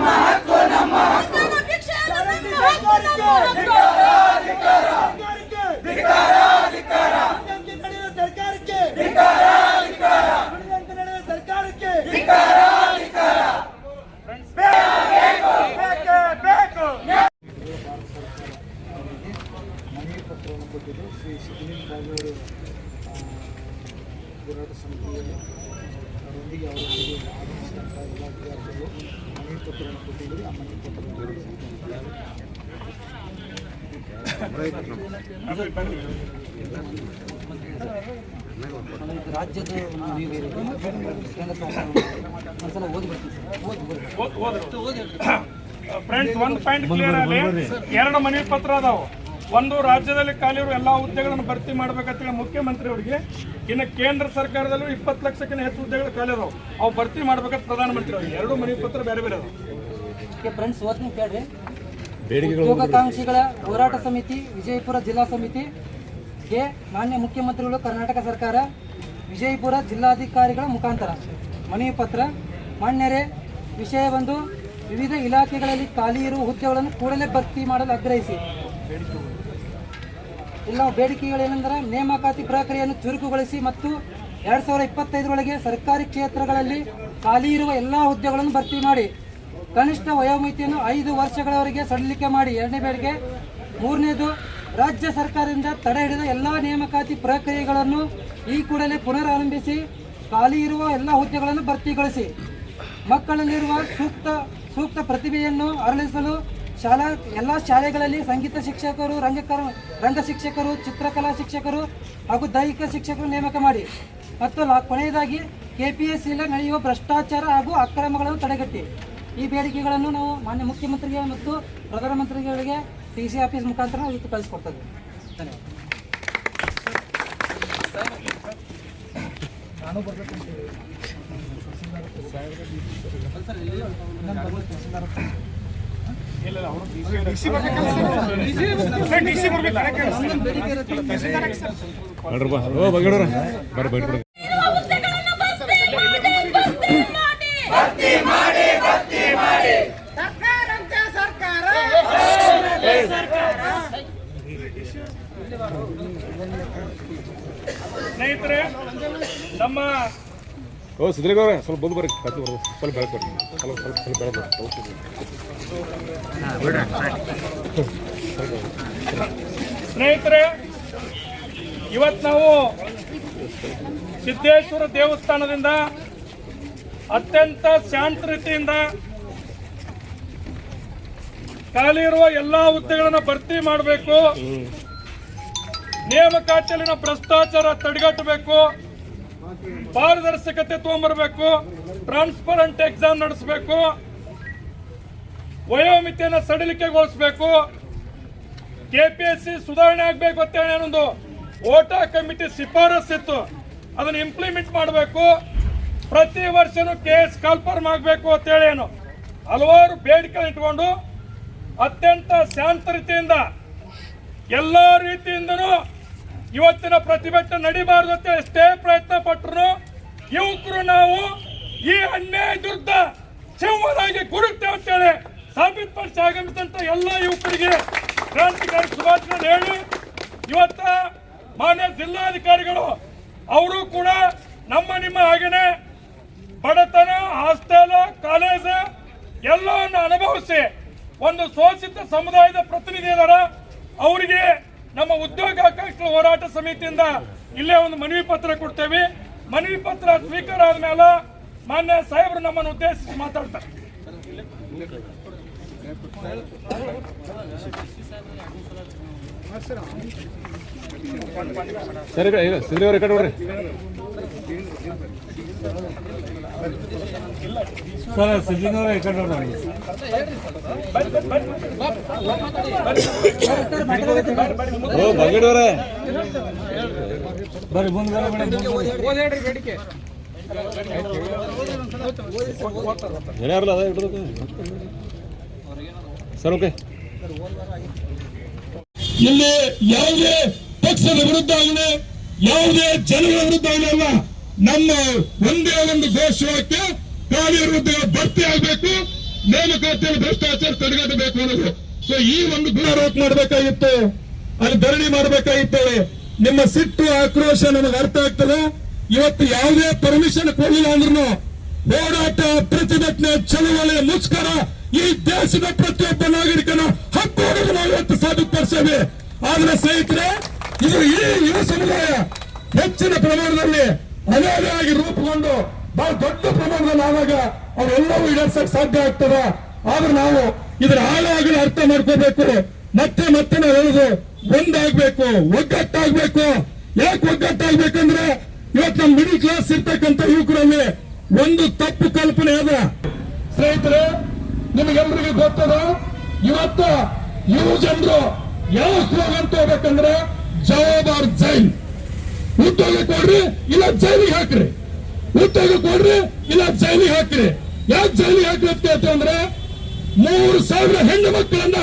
ನಮ್ಮ ಹಕ್ಕು ಉದ್ಯೋಗ ಭಿಕ್ಷೆ ಅಲ್ಲ ನಮ್ಮ ಹಕ್ಕು ನಮ್ಮ ಹಕ್ಕು ರಾಜ್ಯದ ಫ್ರೆಂಡ್ಸ್ ಒಂದು ಪಾಯಿಂಟ್ ಕ್ಲಿಯರ್ ಆಗಲಿ ಎರಡು ಮನವಿ ಪತ್ರ ಅದಾವು. ಒಂದು ರಾಜ್ಯದಲ್ಲಿ ಖಾಲಿರು ಎಲ್ಲಾ ಹುದ್ದೆಗಳನ್ನು ಭರ್ತಿ ಮುಖ್ಯಮಂತ್ರಿ ಅವರಿಗೆ ಇನ್ನು ಕೇಂದ್ರ ಸರ್ಕಾರದಲ್ಲೂ ಇಪ್ಪತ್ತು ಲಕ್ಷಕ್ಕಿಂತ ಹೆಚ್ಚು ಹುದ್ದೆಗಳು ಖಾಲಿ ಅದಾವು. ಅವು ಭರ್ತಿ ಮಾಡ್ಬೇಕಂತ ಪ್ರಧಾನಮಂತ್ರಿ ಅವರಿಗೆ ಎರಡು ಮನವಿ ಪತ್ರ ಬೇರೆ ಬೇರೆ ಅದಾವೆ. ಫ್ರೆಂಡ್ಸ್ ಕೇಳ್ರಿ ಉದ್ಯೋಗಾಕಾಂಕ್ಷಿಗಳ ಹೋರಾಟ ಸಮಿತಿ, ವಿಜಯಪುರ ಜಿಲ್ಲಾ ಸಮಿತಿಗೆ ಮಾನ್ಯ ಮುಖ್ಯಮಂತ್ರಿಗಳು, ಕರ್ನಾಟಕ ಸರ್ಕಾರ, ವಿಜಯಪುರ ಜಿಲ್ಲಾಧಿಕಾರಿಗಳ ಮುಖಾಂತರ ಮನವಿ ಪತ್ರ, ಮಾನ್ಯರೇ, ವಿಷಯ ಬಂದು ವಿವಿಧ ಇಲಾಖೆಗಳಲ್ಲಿ ಖಾಲಿ ಇರುವ ಹುದ್ದೆಗಳನ್ನು ಕೂಡಲೇ ಭರ್ತಿ ಮಾಡಲು ಆಗ್ರಹಿಸಿ. ಇಲ್ಲ, ಬೇಡಿಕೆಗಳೇನೆಂದರೆ ನೇಮಕಾತಿ ಪ್ರಕ್ರಿಯೆಯನ್ನು ಚುರುಕುಗೊಳಿಸಿ ಮತ್ತು ಎರಡು ಸಾವಿರದ ಇಪ್ಪತ್ತೈದರೊಳಗೆ ಸರ್ಕಾರಿ ಕ್ಷೇತ್ರಗಳಲ್ಲಿ ಖಾಲಿ ಇರುವ ಎಲ್ಲ ಹುದ್ದೆಗಳನ್ನು ಭರ್ತಿ ಮಾಡಿ. ಕನಿಷ್ಠ ವಯೋಮಿತಿಯನ್ನು ಐದು ವರ್ಷಗಳವರೆಗೆ ಸಡಿಲಿಕೆ ಮಾಡಿ ಎರಡನೇ ಬೇಡಿಕೆ ಮೂರನೇದು ರಾಜ್ಯ ಸರ್ಕಾರದಿಂದ ತಡೆ ಹಿಡಿದ ಎಲ್ಲ ನೇಮಕಾತಿ ಪ್ರಕ್ರಿಯೆಗಳನ್ನು ಈ ಕೂಡಲೇ ಪುನರಾರಂಭಿಸಿ, ಖಾಲಿ ಇರುವ ಎಲ್ಲ ಹುದ್ದೆಗಳನ್ನು ಭರ್ತಿಗೊಳಿಸಿ. ಮಕ್ಕಳಲ್ಲಿರುವ ಸೂಕ್ತ ಸೂಕ್ತ ಪ್ರತಿಭೆಯನ್ನು ಅರಳಿಸಲು ಶಾಲಾ, ಎಲ್ಲ ಶಾಲೆಗಳಲ್ಲಿ ಸಂಗೀತ ಶಿಕ್ಷಕರು ರಂಗಕರ ರಂಗ ಶಿಕ್ಷಕರು, ಚಿತ್ರಕಲಾ ಶಿಕ್ಷಕರು ಹಾಗೂ ದೈಹಿಕ ಶಿಕ್ಷಕರು ನೇಮಕ ಮಾಡಿ. ಮತ್ತು ಕೊನೆಯದಾಗಿ ಕೆಪಿಎಸ್ಸಿಯಲ್ಲಿ ನಡೆಯುವ ಭ್ರಷ್ಟಾಚಾರ ಹಾಗೂ ಅಕ್ರಮಗಳನ್ನು ತಡೆಗಟ್ಟಿ. ಈ ಬೇಡಿಕೆಗಳನ್ನು ನಾವು ಮಾನ್ಯ ಮುಖ್ಯಮಂತ್ರಿಗೆ ಮತ್ತು ಪ್ರಧಾನಮಂತ್ರಿಗಳಿಗೆ ಟಿ ಸಿ ಆಫೀಸ್ ಮುಖಾಂತರ ನಾವು ಇವತ್ತು ಕಳಿಸ್ಕೊಡ್ತೇವೆ ಧನ್ಯವಾದ. ಸ್ನೇಹಿತರೆ ನಮ್ಮ ಓ ಸ್ವಲ್ಪ ಬಂದು ಬರ್ರಿ ಕತ್ತು ಬರ್ರಿ ಸ್ವಲ್ಪ ಬೆಳಕು ಬರ್ರಿ ಸ್ವಲ್ಪ ಸ್ವಲ್ಪ ಸ್ವಲ್ಪ ಬೆಳಕು ಸ್ನೇಹಿತರೆ ಇವತ್ತು ನಾವು ಸಿದ್ದೇಶ್ವರ ದೇವಸ್ಥಾನದಿಂದ ಅತ್ಯಂತ ಶಾಂತ ರೀತಿಯಿಂದ ಖಾಲಿ ಇರುವ ಎಲ್ಲಾ ಹುದ್ದೆಗಳನ್ನು ಭರ್ತಿ ಮಾಡಬೇಕು. ನೇಮಕಾತಿಯಲ್ಲಿನ ಭ್ರಷ್ಟಾಚಾರ ತಡೆಗಟ್ಟಬೇಕು, ಪಾರದರ್ಶಕತೆ ತಗೊಂಬರ್ಬೇಕು ಟ್ರಾನ್ಸ್ಪರೆಂಟ್ ಎಕ್ಸಾಮ್ ನಡೆಸಬೇಕು, ವಯೋಮಿತಿಯನ್ನು ಸಡಿಲಿಕೆಗೊಳಿಸಬೇಕು. ಕೆಪಿಎಸ್ಸಿ ಸುಧಾರಣೆ ಆಗಬೇಕು ಅಂತ ಹೇಳಿ ಒಂದು ಓಟಾ ಕಮಿಟಿ ಶಿಫಾರಸ್ ಇತ್ತು. ಅದನ್ನು ಇಂಪ್ಲಿಮೆಂಟ್ ಮಾಡಬೇಕು. ಪ್ರತಿ ವರ್ಷನೂ ಕೆ ಎಸ್ ಕಲ್ಫರ್ಮ್ ಆಗಬೇಕು ಅಂತೇಳಿ ಏನು ಹಲವಾರು ಬೇಡಿಕೆ ಇಟ್ಕೊಂಡು ಅತ್ಯಂತ ಶಾಂತ ರೀತಿಯಿಂದ ಎಲ್ಲ ರೀತಿಯಿಂದನೂ ಇವತ್ತಿನ ಪ್ರತಿಭಟನೆ ನಡಿಬಾರ್ದು ಅಂತ ಎಷ್ಟೇ ಪ್ರಯತ್ನ ಪಟ್ಟರು ಯುವಕರು ನಾವು ಈ ಅನ್ಯಾಯ ದುರ್ದ ಸಿಂಹರಾಗಿ ಗುರುತೇವೆ ಅಂತೇಳಿ ಸಾಬೀತುಪಡಿಸಿ ಆಗಮಿಸಿದಂತ ಎಲ್ಲ ಯುವಕರಿಗೆ ಕ್ರಾಂತಿಕಾರಿ ಶುಭಾಶಯ ಹೇಳಿ. ಇವತ್ತ ಮಾನ್ಯ ಜಿಲ್ಲಾಧಿಕಾರಿಗಳು, ಅವರು ಕೂಡ ನಮ್ಮ ನಿಮ್ಮ ಹಾಗೆನೆ ಬಡತನ, ಹಾಸ್ಟೆಲ್, ಕಾಲೇಜ್ ಎಲ್ಲವನ್ನು ಅನುಭವಿಸಿ ಒಂದು ಶೋಷಿತ ಸಮುದಾಯದ ಪ್ರತಿನಿಧಿ ಅವರಿಗೆ ನಮ್ಮ ಉದ್ಯೋಗ ಉದ್ಯೋಗಾಕಾಂಕ್ಷಿ ಹೋರಾಟ ಸಮಿತಿಯಿಂದ ಇಲ್ಲೇ ಒಂದು ಮನವಿ ಪತ್ರ ಕೊಡ್ತೇವೆ ಮನವಿ ಪತ್ರ ಸ್ವೀಕಾರ ಆದ್ಮೇಲೆ ಮಾನ್ಯ ಸಾಹೇಬರು ನಮ್ಮನ್ನು ಉದ್ದೇಶಿಸಿ ಮಾತಾಡ್ತಾರೆ ಸರಿ ಈಗ ಸಿದ್ಲಿಗೌರ ಕಟ್ಟಿ ಸರ್ ಸಿದ್ದಿನವರೇ ಈ ಕಡೆ ನೋಡಿ ಓ ಬಗಡವ್ರೆ ಬರ್ರಿ ಮುಂದೆ ಹೇಳ್ಯಾರಲ್ಲ ಅದ ಹಿಡ್ದು ಸರ್ ಓಕೆ. ಇಲ್ಲಿ ಯಾವುದೇ ಪಕ್ಷದ ವಿರುದ್ಧ ಆಗಲಿ ಯಾವುದೇ ಜನಗಳ ವಿರುದ್ಧ ಆಗಲಿ ಅಲ್ಲ ನಮ್ಮ ಒಂದೇ ಒಂದು ಘೋಷವಾಕ್ಯ ಖಾಲಿ ವಿರುದ್ಧ ಭರ್ತಿ ಆಗಬೇಕು, ನೇಮಕಾತಿಯಲ್ಲಿ ಭ್ರಷ್ಟಾಚಾರ ತಡೆಗಟ್ಟಬೇಕು ಅನ್ನೋದು. ಸೊ ಈ ಒಂದು ಗುಣಾರೋಪ ಮಾಡಬೇಕಾಗಿತ್ತು, ಅಲ್ಲಿ ಧರಣಿ ಮಾಡಬೇಕಾಗಿತ್ತು ನಿಮ್ಮ ಸಿಟ್ಟು ಆಕ್ರೋಶ ನಮಗೆ ಅರ್ಥ ಆಗ್ತದೆ. ಇವತ್ತು ಯಾವುದೇ ಪರ್ಮಿಷನ್ ಕೊಡಲಿಲ್ಲ ಅಂದ್ರೂ ಹೋರಾಟ ಪ್ರತಿಭಟನೆ ಚಳವಳಿ ಮುಷ್ಕರ ಈ ದೇಶದ ಪ್ರತಿಯೊಬ್ಬ ನಾಗರಿಕನ ಹಕ್ಕು ನಾವು ಇವತ್ತು ಸಾಬೀತುಪಡಿಸ್ತೇವೆ ಆದ್ರೆ ಸ್ನೇಹಿತರೆ, ಇದು ಇಡೀ ಯುವ ಸಮುದಾಯ ಹೆಚ್ಚಿನ ಪ್ರಮಾಣದಲ್ಲಿ ಅನಾದಿಯಾಗಿ ರೂಪುಗೊಂಡು ಬಹಳ ದೊಡ್ಡ ಪ್ರಮಾಣದಲ್ಲಿ ಆವಾಗ ಅವರೆಲ್ಲವೂ ಈಡೇರ್ಸಕ್ ಸಾಧ್ಯ ಆಗ್ತದ. ಆದ್ರೆ ನಾವು ಇದರ ಹಾಳಾಗಲು ಅರ್ಥ ಮಾಡ್ಕೋಬೇಕು. ಮತ್ತೆ ಮತ್ತೆ ನಾವು ಹೇಳುದು ಒಂದಾಗ್ಬೇಕು, ಒಗ್ಗಟ್ಟಾಗ್ಬೇಕು. ಯಾಕೆ ಒಗ್ಗಟ್ಟಾಗ್ಬೇಕಂದ್ರೆ ಇವತ್ತು ನಮ್ಮ ಮಿಡಿಲ್ ಕ್ಲಾಸ್ ಇರ್ತಕ್ಕಂಥ ಯುವಕರಲ್ಲಿ ಒಂದು ತಪ್ಪು ಕಲ್ಪನೆ ಅದ. ಸ್ನೇಹಿತರೆ ನಿಮಗೆಲ್ಲರಿಗೂ ಗೊತ್ತದ? ಇವತ್ತು ಯುವ ಜನರು ಯಾವ ಸ್ಲೋಗನ್ ತಗೋಬೇಕಂದ್ರೆ ಜವಾಬಾರ್ ಜೈಲ್. ಉದ್ಯೋಗ ಕೊಡ್ರಿ ಇಲ್ಲ ಜೈಲಿ ಹಾಕ್ರಿ. ಉದ್ಯೋಗ ಕೊಡ್ರಿ ಇಲ್ಲ ಜೈಲಿ ಹಾಕ್ರಿ. ಯಾಕೆ ಅಂತ ಕೇಳ್ತೀವಿ ಅಂದ್ರೆ, ಮೂರು ಸಾವಿರ ಹೆಣ್ಣು ಮಕ್ಕಳನ್ನ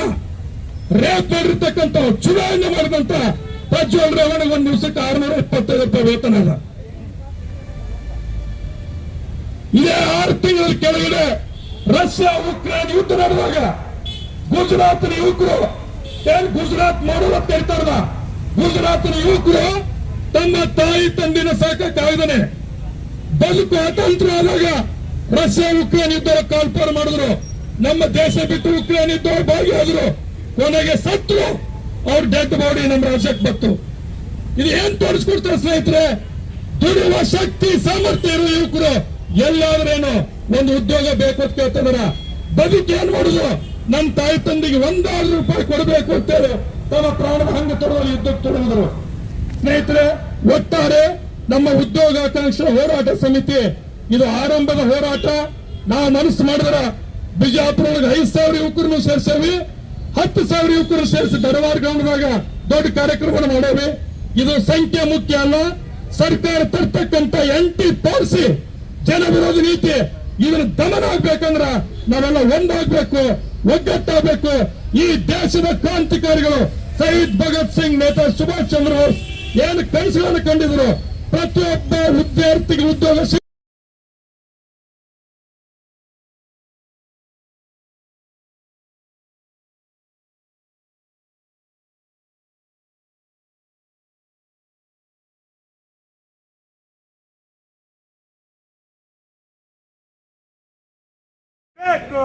ರೇಪ್ ಮಾಡಿರ್ತಕ್ಕಂಥ ಚುನಾವಣೆ ಮಾಡಿದಂತ ಪ್ರಜ್ವಲ್ ರೇವಣ್ಣ ಒಂದು ದಿವಸಕ್ಕೆ ಆರ್ನೂರ ಇಪ್ಪತ್ತೈದು ರೂಪಾಯಿ ವೇತನ ಅಲ್ಲ ಇದೇ ಆರು ತಿಂಗಳ ಕೆಳಗಡೆ ರಷ್ಯಾ, ಉಕ್ರೇನ್ ಯುದ್ಧ ನಡೆದಾಗ ಗುಜರಾತ್ನ ಯುವಕರು, ಏನ್ ಗುಜರಾತ್ ಮಾಡೋದು ಅಂತ ಹೇಳ್ತಾರದ ಗುಜರಾತ್ನ ಯುವಕರು ತಮ್ಮ ತಾಯಿ ತಂದಿನ ಸಾಕಾಗಿದ್ದಾನೆ ಬದುಕು ಅತಂತ್ರ ಆದಾಗ ರಷ್ಯಾ ಉಕ್ರೇನ್ ಯುದ್ಧ ಕಾಲ್ಪಾರು ಮಾಡಿದ್ರು. ನಮ್ಮ ದೇಶ ಬಿಟ್ಟು ಉಕ್ರೇನ್ ಯುದ್ಧ ಭಾಗಿಯಾದ್ರು. ಕೊನೆಗೆ ಸತ್ರು ಅವ್ರ ಡೆಡ್ ಬಾಡಿ ನಮ್ಮ ರಾಜ್ಯಕ್ಕೆ ಬಂತು. ಇದು ಏನ್ ತೋರಿಸ್ಕೊಡ್ತಾರೆ ಸ್ನೇಹಿತರೆ? ದುಡಿಯುವ ಶಕ್ತಿ, ಸಾಮರ್ಥ್ಯ ಇರೋ ಯುವಕರು ಎಲ್ಲಾದ್ರೇನು ಒಂದು ಉದ್ಯೋಗ ಬೇಕು ಅಂತ ಕೇಳ್ತಾರ ಬದುಕು ಏನ್ ಮಾಡುದು? ನನ್ನ ತಾಯಿ ತಂದಿಗೆ ಒಂದಾದ್ರೂ ರೂಪಾಯಿ ಕೊಡಬೇಕು ಅಂತೇಳಿ ತಮ್ಮ ಪ್ರಾಣದ ಹಂಗೆ ತೊಡೋದು ಯುದ್ಧಕ್ಕೆ ತೊಡಗಿದ್ರು ಸ್ನೇಹಿತರೆ ಒಟ್ಟಾರೆ ನಮ್ಮ ಉದ್ಯೋಗಾಕಾಂಕ್ಷೆ ಹೋರಾಟ ಸಮಿತಿ, ಇದು ಆರಂಭದ ಹೋರಾಟ. ನಾವು ಮನಸ್ಸು ಮಾಡಿದ್ರ ಬಿಜಾಪುರ ಒಳಗೆ ಐದು ಸಾವಿರ ಯುವಕರನ್ನು ಸೇರಿಸೇವಿ, ಹತ್ತು ಸಾವಿರ ಯುವಕರು ಸೇರಿಸಿ ಧಾರವಾಡ ಗ್ರಾಮದಾಗ ದೊಡ್ಡ ಕಾರ್ಯಕ್ರಮ ಮಾಡೇವಿ ಇದು ಸಂಖ್ಯೆ ಮುಖ್ಯ ಅಲ್ಲ. ಸರ್ಕಾರ ತರ್ತಕ್ಕಂತ ಎಂಟಿ ತೋರಿಸಿ ಜನ ವಿರೋಧಿ ನೀತಿ, ಇದನ್ನ ದಮನ ಆಗ್ಬೇಕಂದ್ರ ನಾವೆಲ್ಲ ಒಂದಾಗ್ಬೇಕು, ಒಗ್ಗಟ್ಟಾಗಬೇಕು. ಈ ದೇಶದ ಕ್ರಾಂತಿಕಾರಿಗಳು ಶಹೀದ್ ಭಗತ್ ಸಿಂಗ್ ನೇತಾ ಸುಭಾಷ್ ಚಂದ್ರ ಬೋಸ್ ಏನು ಕನಸುಗಳನ್ನು ಕಂಡಿದ್ರು? ಪ್ರತಿಯೊಬ್ಬ ವಿದ್ಯಾರ್ಥಿಗೆ ಉದ್ಯೋಗ ಬೇಕು.